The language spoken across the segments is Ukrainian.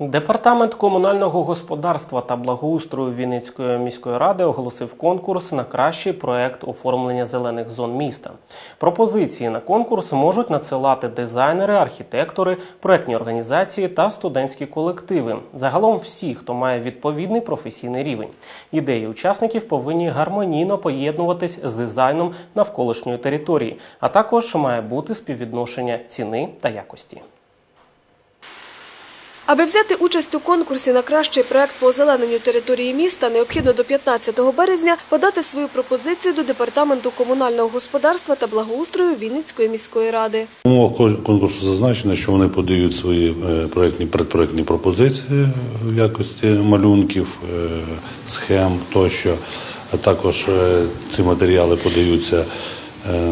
Департамент комунального господарства та благоустрою Вінницької міської ради оголосив конкурс на кращий проект оформлення зелених зон міста. Пропозиції на конкурс можуть надсилати дизайнери, архітектори, проектні організації та студентські колективи. Загалом всі, хто має відповідний професійний рівень. Ідеї учасників повинні гармонійно поєднуватись з дизайном навколишньої території, а також має бути співвідношення ціни та якості. Аби взяти участь у конкурсі на кращий проект по озелененню території міста, необхідно до 15 березня подати свою пропозицію до департаменту комунального господарства та благоустрою Вінницької міської ради. В умовах конкурсу зазначено, що вони подають свої е, проектні предпроектні пропозиції в якості малюнків, е, схем тощо. А також е, ці матеріали подаються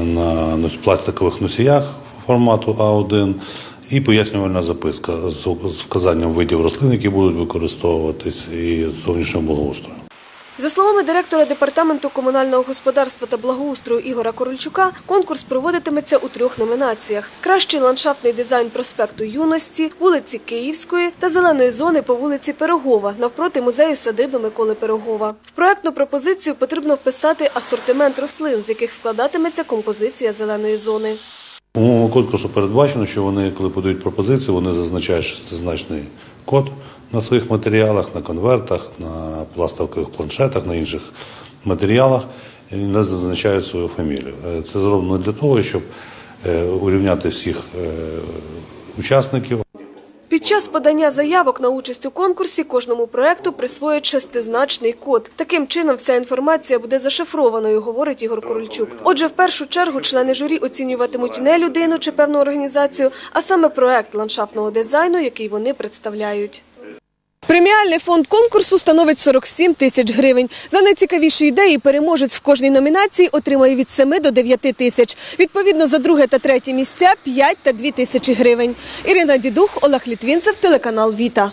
на пластикових носіях формату А1 і пояснювальна записка з вказанням видів рослин, які будуть використовуватись, і зовнішнього благоустрою. За словами директора департаменту комунального господарства та благоустрою Ігора Корольчука, конкурс проводитиметься у трьох номінаціях: кращий ландшафтний дизайн проспекту Юності, вулиці Київської та зеленої зони по вулиці Пирогова навпроти музею садиби Миколи Пирогова. В проектну пропозицію потрібно вписати асортимент рослин, з яких складатиметься композиція зеленої зони. Умовами конкурсу передбачено, що вони, коли подають пропозиції, вони зазначають це значний код на своїх матеріалах, на конвертах, на пластикових планшетах, на інших матеріалах і не зазначають свою фамілію. Е, Це зроблено для того, щоб е, урівняти всіх е, учасників. Під час подання заявок на участь у конкурсі кожному проекту присвоять шестизначний код. Таким чином, вся інформація буде зашифрованою, говорить Ігор Корольчук. Отже, в першу чергу члени журі оцінюватимуть не людину чи певну організацію, а саме проект ландшафтного дизайну, який вони представляють. Преміальний фонд конкурсу становить 47 тисяч гривень. За найцікавіші ідеї переможець в кожній номінації отримає від 7 до 9 тисяч. Відповідно, за друге та третє місця 5 та 2 тисячі гривень. Ірина Дідух, Олег Літвінцев, телеканал Віта.